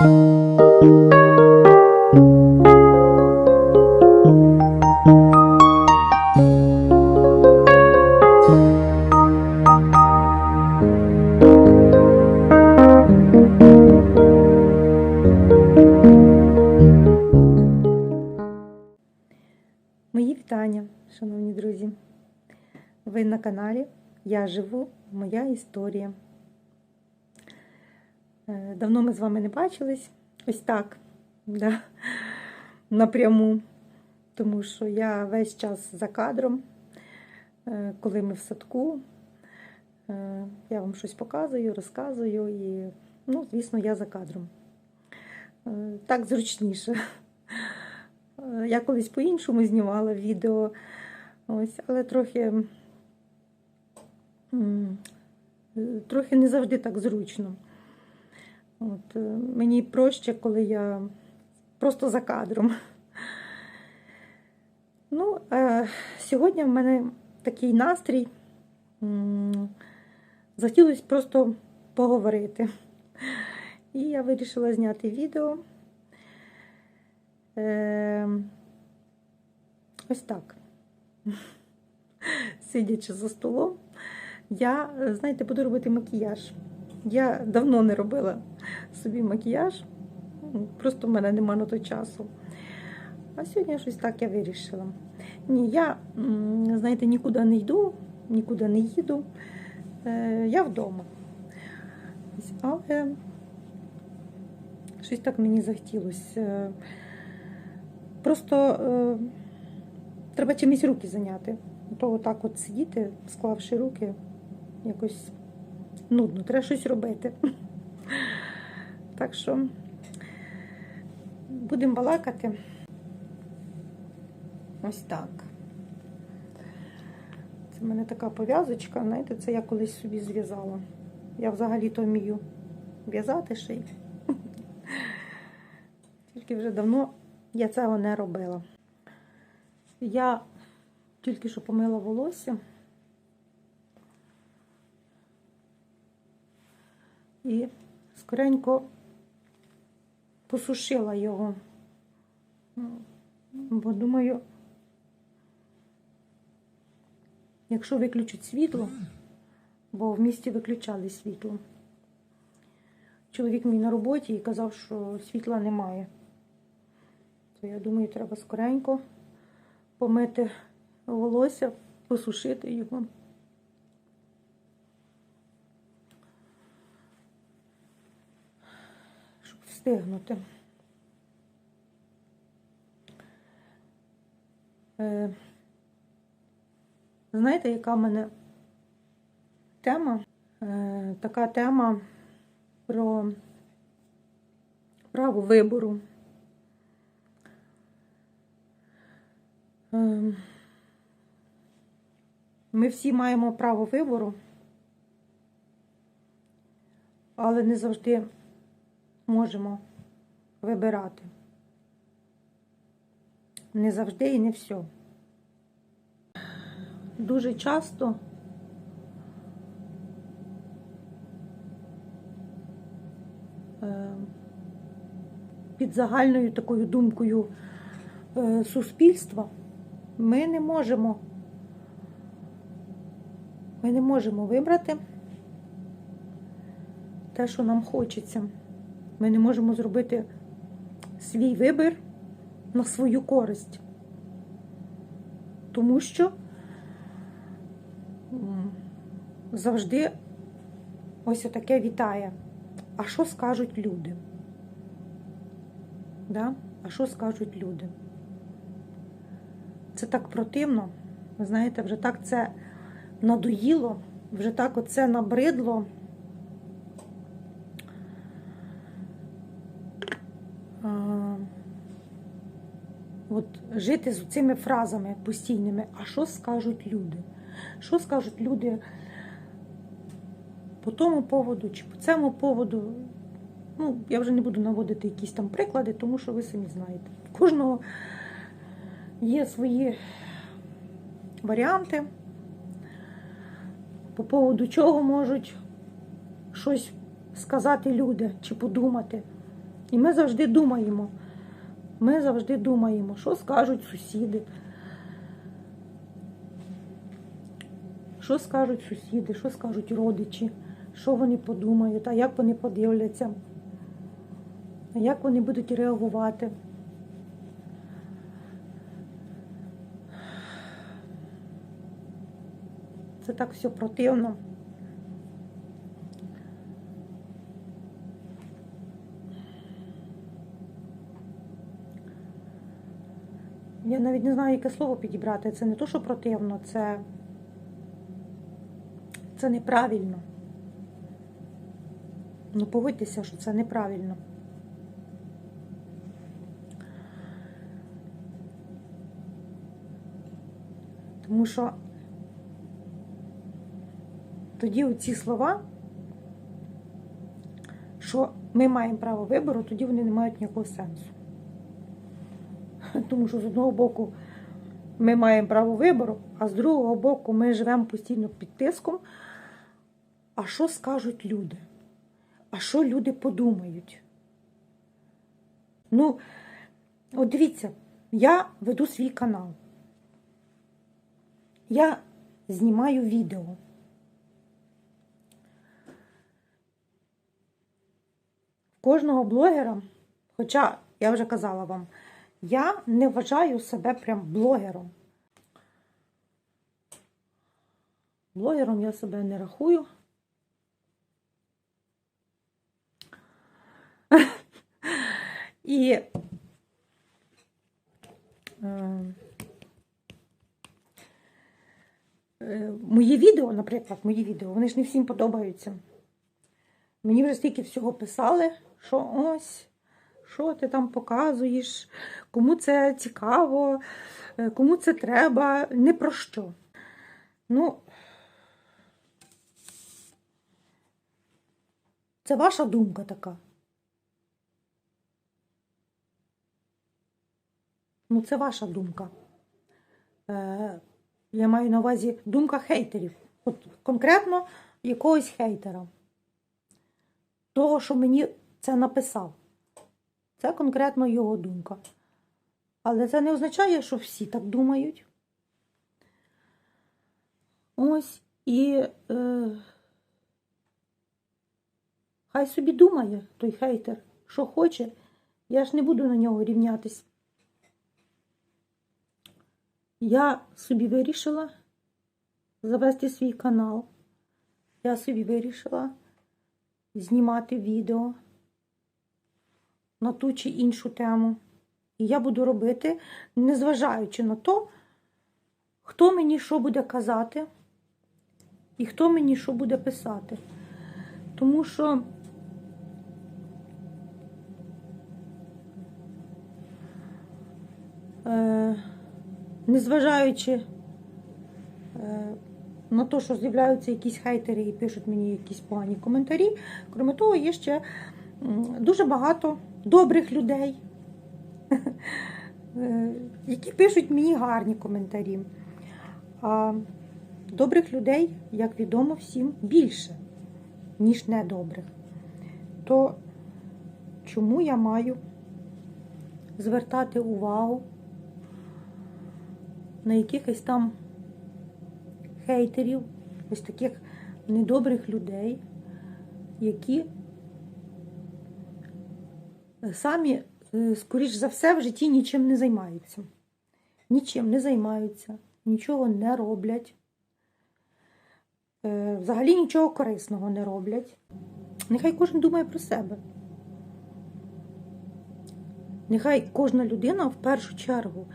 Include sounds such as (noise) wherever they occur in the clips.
Мої вітання, шановні друзі. Ви на каналі Я живу, моя історія. Е, Давно ми з вами не бачились. Ось так, да, напряму. Тому що я весь час за кадром, Е, коли ми в садку, е, я вам щось показую, розказую і, ну, звісно, я за кадром. Так зручніше. Я колись по-іншому знімала відео, ось, але трохи, трохи не завжди так зручно. От, е, мені проще, коли я просто за кадром. Ну, е, сьогодні в мене такий настрій. Захотілося просто поговорити. І я вирішила зняти відео. Е, Ось так. Сидячи за столом, я, знаєте, буду робити макіяж. Я давно не робила собі макіяж, просто в мене нема на то часу. А сьогодні щось так я вирішила. Ні, я, знаєте, нікуди не йду, нікуди не їду. Е, Я вдома. Але щось так мені захотілося. Е, Просто е, треба чимось руки зайняти. То отак от сидіти, склавши руки, якось нудно, треба щось робити. Так що будемо балакати. Ось так. Це в мене така пов'язочка, знаєте, це я колись собі зв'язала. Я взагалі-то вмію в'язати й. Тільки вже давно я цього не робила. Я тільки що помила волосся. І скоренько посушила його. Бо думаю, якщо виключать світло, бо в місті виключали світло. Чоловік мій на роботі і казав, що світла немає. То я думаю, треба скоренько помити волосся, посушити його. Щоб встигнути. Е, Знаєте, яка в мене тема? Е, Така тема про право вибору. Ем, Ми всі маємо право вибору, але не завжди можемо вибирати. Не завжди і не все. Дуже часто ем, під загальною такою думкою е, суспільства ми не можемо ми не можемо вибрати те, що нам хочеться. Ми не можемо зробити свій вибір на свою користь. Тому що завжди ось таке вітає. А що скажуть люди? Да? А що скажуть люди? Це так противно. Ви знаєте, вже так це надоїло, вже так оце набридло. От жити з цими фразами постійними. А що скажуть люди? Що скажуть люди по тому поводу чи по цьому поводу? Ну, я вже не буду наводити якісь там приклади, тому що ви самі знаєте. В кожного є свої варіанти, по поводу чого можуть щось сказати люди чи подумати. І ми завжди думаємо. Ми завжди думаємо, що скажуть сусіди. Що скажуть сусіди, що скажуть родичі, що вони подумають, а як вони подивляться, а як вони будуть реагувати. Це так все противно. Я навіть не знаю, яке слово підібрати. Це не то, що противно, це, це неправильно. Ну, погодьтеся, що це неправильно. Тому що тоді оці слова, що ми маємо право вибору, тоді вони не мають ніякого сенсу. Тому що з одного боку ми маємо право вибору, а з другого боку ми живемо постійно під тиском. А що скажуть люди? А що люди подумають? Ну, от дивіться, я веду свій канал. Я знімаю відео. Кожного блогера, хоча я вже казала вам, я не вважаю себе прям блогером. Блогером я себе не рахую. (laughs) І е, е, мої відео, наприклад, мої відео, вони ж не всім подобаються. Мені вже стільки всього писали, що ось, що ти там показуєш, кому це цікаво, е, кому це треба, не про що. Ну, це ваша думка така. Ну, це ваша думка. Е, я маю на увазі думка хейтерів. От конкретно якогось хейтера. Того, що мені це написав. Це конкретно його думка. Але це не означає, що всі так думають. Ось і е, хай собі думає той хейтер, що хоче. Я ж не буду на нього рівнятись. Я собі вирішила завести свій канал. Я собі вирішила знімати відео на ту чи іншу тему. І я буду робити, незважаючи на то, хто мені що буде казати і хто мені що буде писати. Тому що е, незважаючи е, на те, що з'являються якісь хейтери і пишуть мені якісь погані коментарі, крім того, є ще дуже багато добрих людей, (laughs) е, які пишуть мені гарні коментарі. А добрих людей, як відомо, всім більше, ніж недобрих. То чому я маю звертати увагу на якихось там хейтерів, ось таких недобрих людей, які самі, е, скоріш за все, в житті нічим не займаються. Нічим не займаються, нічого не роблять. Е, Взагалі нічого корисного не роблять. Нехай кожен думає про себе. Нехай кожна людина в першу чергу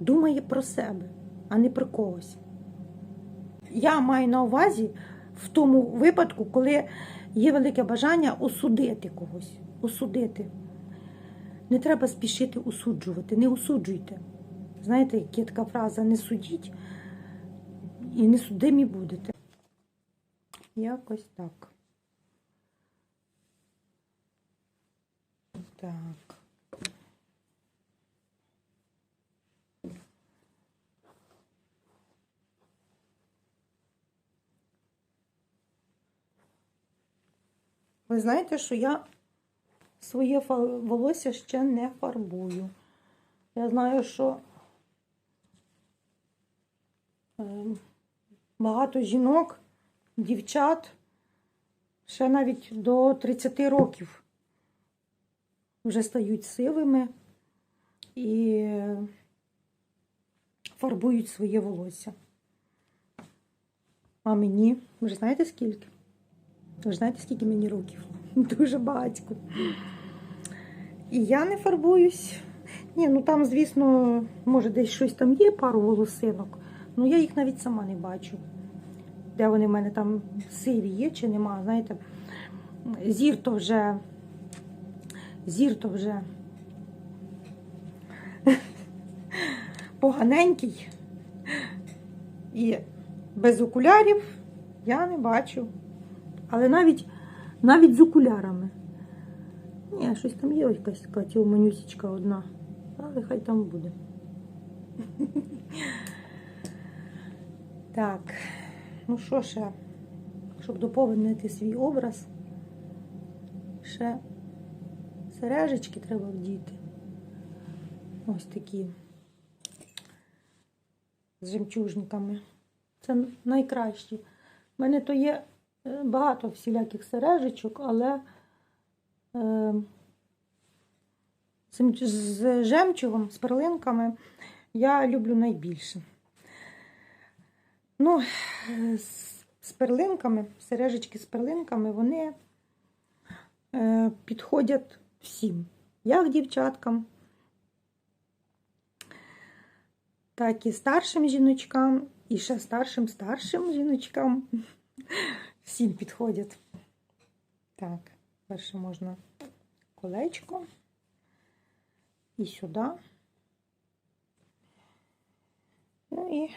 думає про себе, а не про когось. Я маю на увазі в тому випадку, коли є велике бажання осудити когось. Осудити. Не треба спішити осуджувати, не осуджуйте. Знаєте, є така фраза не судіть і не судимі будете. Якось так. Так. Ви знаєте, що я своє волосся ще не фарбую. Я знаю, що е, багато жінок, дівчат ще навіть до 30 років вже стають сивими і фарбують своє волосся. А мені, ви ж знаєте скільки? Ви ж знаєте, скільки мені років? (laughs) Дуже багатько. І я не фарбуюсь. Ні, ну там, звісно, може десь щось там є, пару волосинок. Ну я їх навіть сама не бачу. Де вони в мене там сиві є чи нема. Знаєте, зір то вже. Зір то вже поганенький. І без окулярів я не бачу. Але навіть, навіть з окулярами. Ні, щось там є якась така манюсічка одна. Але хай там буде. (laughs) Так, ну що ще, щоб доповнити свій образ, ще сережечки треба вдіти. Ось такі з жемчужниками. Це найкращі. У мене то є е, багато всіляких сережечок, але з жемчугом, з перлинками я люблю найбільше. Ну, е, з перлинками, сережечки з перлинками, вони е, підходять всім, як дівчаткам, так і старшим жіночкам, і ще старшим старшим жіночкам. Всім підходять. Так, перше можна колечко і сюди. Ну і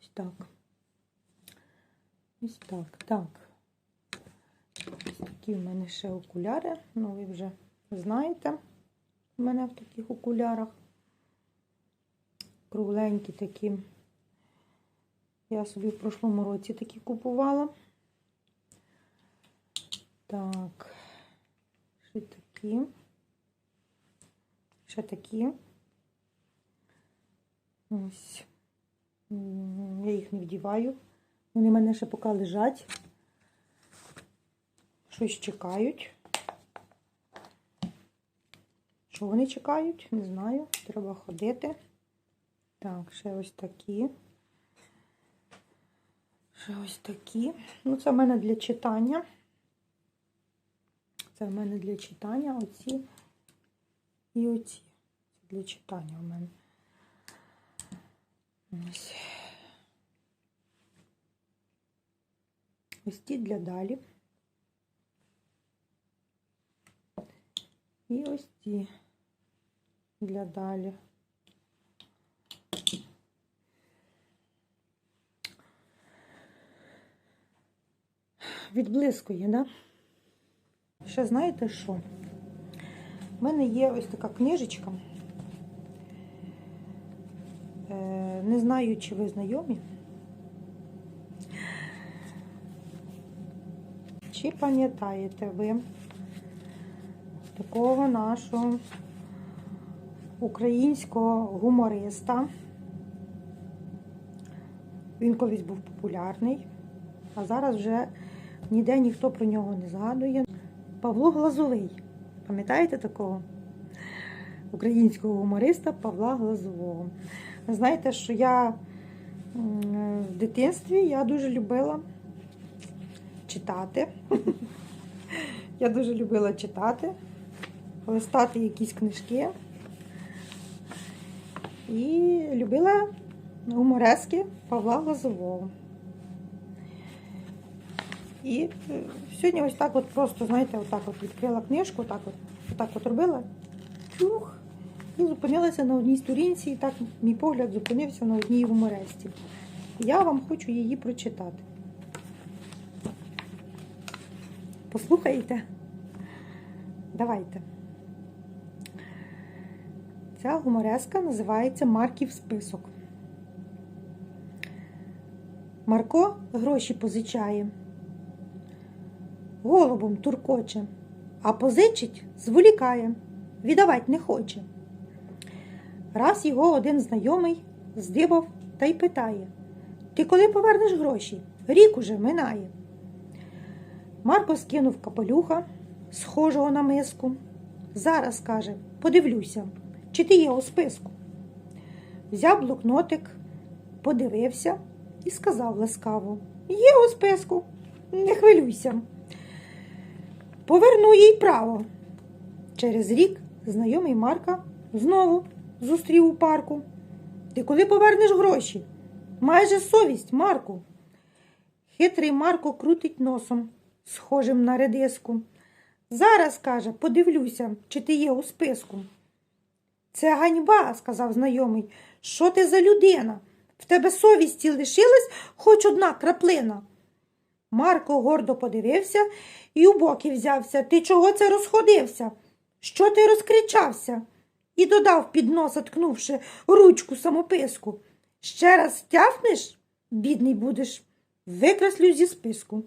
ось так. Ось так. Так. Ось такі в мене ще окуляри. Ну, ви вже знаєте, в мене в таких окулярах. Кругленькі такі. Я собі в прошлому році такі купувала. Так, ще такі. Ще такі. Ось. Я їх не вдіваю. Вони в мене ще поки лежать. Щось чекають. Що вони чекають? Не знаю. Треба ходити. Так, ще ось такі. Ще ось такі. Ну, це в мене для читання. Це в мене для читання. Оці і оці. Це для читання у мене. Ось. Ось ті для далі. І ось ті для далі. Відблискує, да? Ще знаєте що? У мене є ось така книжечка. Е, Не знаю, чи ви знайомі. Чи пам'ятаєте ви такого нашого українського гумориста? Він колись був популярний, а зараз вже ніде ніхто про нього не згадує. Павло Глазовий. Пам'ятаєте такого? Українського гумориста Павла Глазового. Знаєте, що я в дитинстві я дуже любила читати. (laughs) Я дуже любила читати, листати якісь книжки. І любила гуморески Павла Глазового. І е, сьогодні ось так от просто, знаєте, отак от відкрила книжку, так от, отак от робила. Чух, і зупинилася на одній сторінці, і так мій погляд зупинився на одній гуморесті. Я вам хочу її прочитати. Послухаєте? Давайте. Ця гумореска називається Марків список. Марко гроші позичає голубом туркоче, а позичить зволікає, віддавать не хоче. Раз його один знайомий здибав та й питає Ти коли повернеш гроші? Рік уже минає. Марко скинув капелюха, схожого на миску. Зараз каже, подивлюся, чи ти є у списку. Взяв блокнотик, подивився і сказав ласкаво: Є у списку, не хвилюйся. Поверну їй право. Через рік знайомий Марка знову зустрів у парку. Ти коли повернеш гроші? Майже совість, Марку. Хитрий Марко крутить носом, схожим на редиску. Зараз, каже, подивлюся, чи ти є у списку. Це ганьба, сказав знайомий. Що ти за людина? В тебе совісті лишилась хоч одна краплина. Марко гордо подивився і у боки взявся. Ти чого це розходився? Що ти розкричався? І додав під носа, ткнувши ручку самописку. Ще раз тяфнеш, бідний будеш, викреслю зі списку.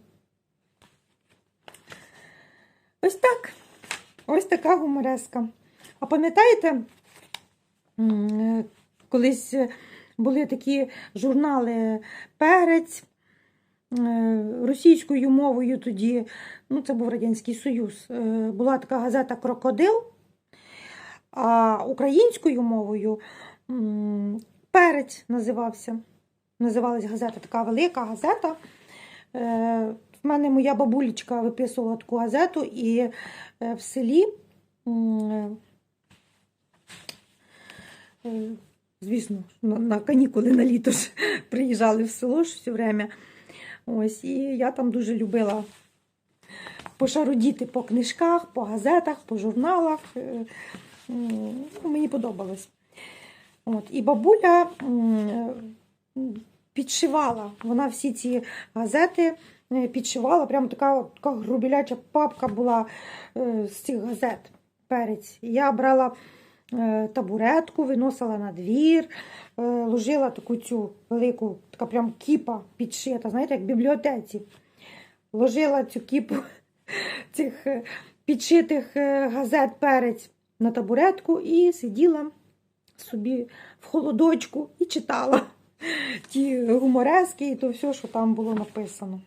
Ось так. Ось така гумореска. А пам'ятаєте, е, колись були такі журнали Перець російською мовою тоді, ну це був Радянський Союз, е, була така газета Крокодил, а українською мовою Перець називався. Називалась газета, така велика газета. Е, В мене моя бабулечка виписувала таку газету, і е, в селі, е, звісно, на канікули на літо ж (laughs) приїжджали в село ж все время. Ось, і я там дуже любила пошарудіти по книжках, по газетах, по журналах. Е, ну, Мені подобалось. От, і бабуля підшивала. Вона всі ці газети е, підшивала. Прямо така, така грубіляча папка була е, з цих газет. Перець. Я брала табуретку, виносила на двір, е, ложила таку цю велику, така прям кіпа підшита, знаєте, як в бібліотеці. Ложила цю кіпу (laughs) цих е, підшитих е, газет перець на табуретку і сиділа собі в холодочку і читала (laughs) ті гуморески і то все, що там було написано.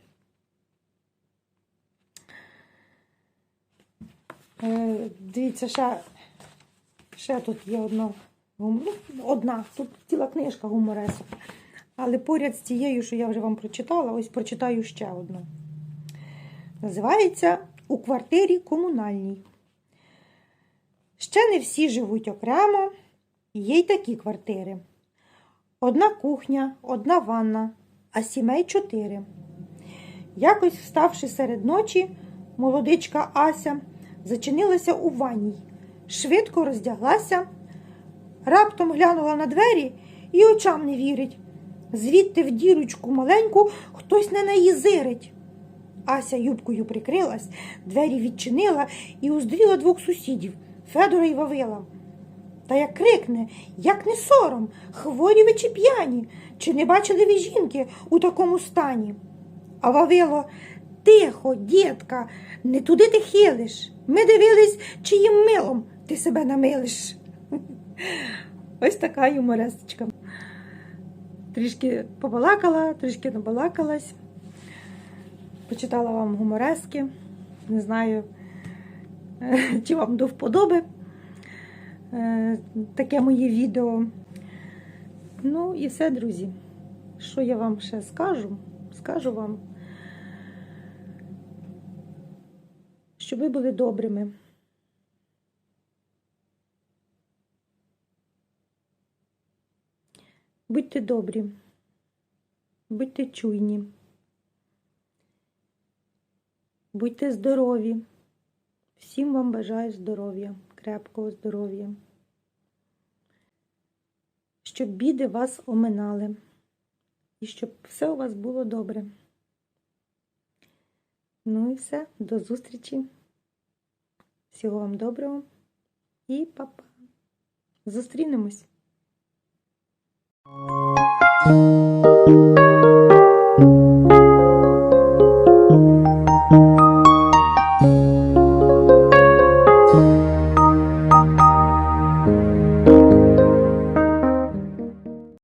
Е, Дивіться, ще, ще тут є одна, ну, одна, тут ціла книжка гуморесок. Але поряд з тією, що я вже вам прочитала, ось прочитаю ще одну. Називається У квартирі комунальній. Ще не всі живуть окремо, є й такі квартири. Одна кухня, одна ванна, а сімей чотири. Якось, вставши серед ночі, молодичка Ася зачинилася у ванній, швидко роздяглася, раптом глянула на двері і очам не вірить. Звідти в дірочку маленьку хтось на неї зирить. Ася юбкою прикрилась, двері відчинила і уздріла двох сусідів Федора і Вавила. Та як крикне, як не сором, хворі ви чи п'яні, чи не бачили ви жінки у такому стані? А Вавило, тихо, дітка, не туди ти хилиш. Ми дивились, чиїм милом ти себе намилиш. (laughs) Ось така юморесточка. Трішки побалакала, трішки набалакалась. Почитала вам гуморески. Не знаю, (laughs) чи вам до вподоби е, таке моє відео. Ну і все, друзі. Що я вам ще скажу? Скажу вам, щоб ви були добрими. Будьте добрі, будьте чуйні, будьте здорові. Всім вам бажаю здоров'я, крепкого здоров'я, щоб біди вас оминали і щоб все у вас було добре. Ну і все, до зустрічі. Всього вам доброго і па-па. Зустрінемось. Thank you.